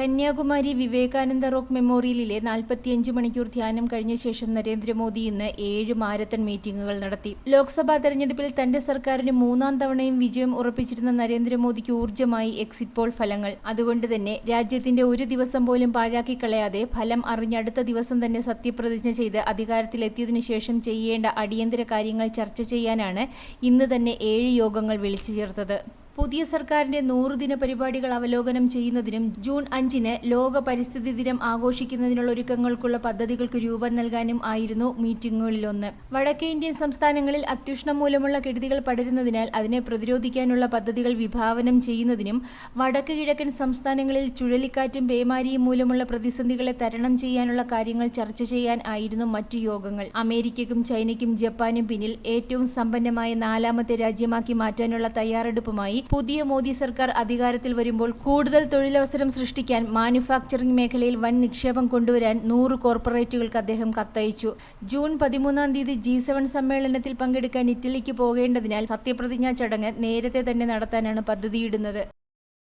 Kanyakumari Vivekananda rock മെമ്മോറിയലിലെ നാൽപ്പത്തിയഞ്ച് മണിക്കൂർ ധ്യാനം കഴിഞ്ഞ ശേഷം നരേന്ദ്രമോദി ഇന്ന് ഏഴ് മാരത്തൺ മീറ്റിംഗുകൾ നടത്തി. ലോക്സഭാ തെരഞ്ഞെടുപ്പിൽ തന്റെ സർക്കാരിന് മൂന്നാം തവണയും വിജയം ഉറപ്പിച്ചിരുന്ന നരേന്ദ്രമോദിക്ക് ഊർജമായി എക്സിറ്റ് പോൾ ഫലങ്ങൾ. അതുകൊണ്ട് തന്നെ രാജ്യത്തിന്റെ ഒരു ദിവസം പോലും പാഴാക്കി കളയാതെ ഫലം അറിഞ്ഞടുത്ത ദിവസം തന്നെ സത്യപ്രതിജ്ഞ ചെയ്ത് അധികാരത്തിലെത്തിയതിനു ശേഷം ചെയ്യേണ്ട അടിയന്തര കാര്യങ്ങൾ ചർച്ച ചെയ്യാനാണ് ഇന്ന് തന്നെ ഏഴ് യോഗങ്ങൾ വിളിച്ചു ചേർത്തത്. പുതിയ സർക്കാരിന്റെ നൂറുദിന പരിപാടികൾ അവലോകനം ചെയ്യുന്നതിനും ജൂൺ അഞ്ചിന് ലോക പരിസ്ഥിതി ദിനം ആഘോഷിക്കുന്നതിനുള്ള ഒരുക്കങ്ങൾക്കുള്ള പദ്ധതികൾക്ക് രൂപം നൽകാനും ആയിരുന്നു മീറ്റിംഗുകളിലൊന്ന് വടക്കേ ഇന്ത്യൻ സംസ്ഥാനങ്ങളിൽ അത്യുഷ്ണം മൂലമുള്ള കെടുതികൾ പടരുന്നതിനാൽ അതിനെ പ്രതിരോധിക്കാനുള്ള പദ്ധതികൾ വിഭാവനം ചെയ്യുന്നതിനും വടക്ക് കിഴക്കൻ സംസ്ഥാനങ്ങളിൽ ചുഴലിക്കാറ്റും പേമാരിയും മൂലമുള്ള പ്രതിസന്ധികളെ തരണം ചെയ്യാനുള്ള കാര്യങ്ങൾ ചർച്ച ചെയ്യാൻ ആയിരുന്നു മറ്റു യോഗങ്ങൾ. അമേരിക്കയ്ക്കും ചൈനയ്ക്കും ജപ്പാനും പിന്നിൽ ഏറ്റവും സമ്പന്നമായ നാലാമത്തെ രാജ്യമാക്കി മാറ്റാനുള്ള തയ്യാറെടുപ്പുമായി പുതിയ മോദി സർക്കാർ അധികാരത്തിൽ വരുമ്പോൾ കൂടുതൽ തൊഴിലവസരം സൃഷ്ടിക്കാൻ മാനുഫാക്ചറിംഗ് മേഖലയിൽ വൻ നിക്ഷേപം കൊണ്ടുവരാൻ നൂറ് കോർപ്പറേറ്റുകൾക്ക് അദ്ദേഹം കത്തയച്ചു. ജൂൺ പതിമൂന്നാം തീയതി ജി സെവൻ സമ്മേളനത്തിൽ പങ്കെടുക്കാൻ ഇറ്റലിക്ക് പോകേണ്ടതിനാൽ സത്യപ്രതിജ്ഞാ ചടങ്ങ് നേരത്തെ തന്നെ നടത്താനാണ് പദ്ധതിയിടുന്നത്.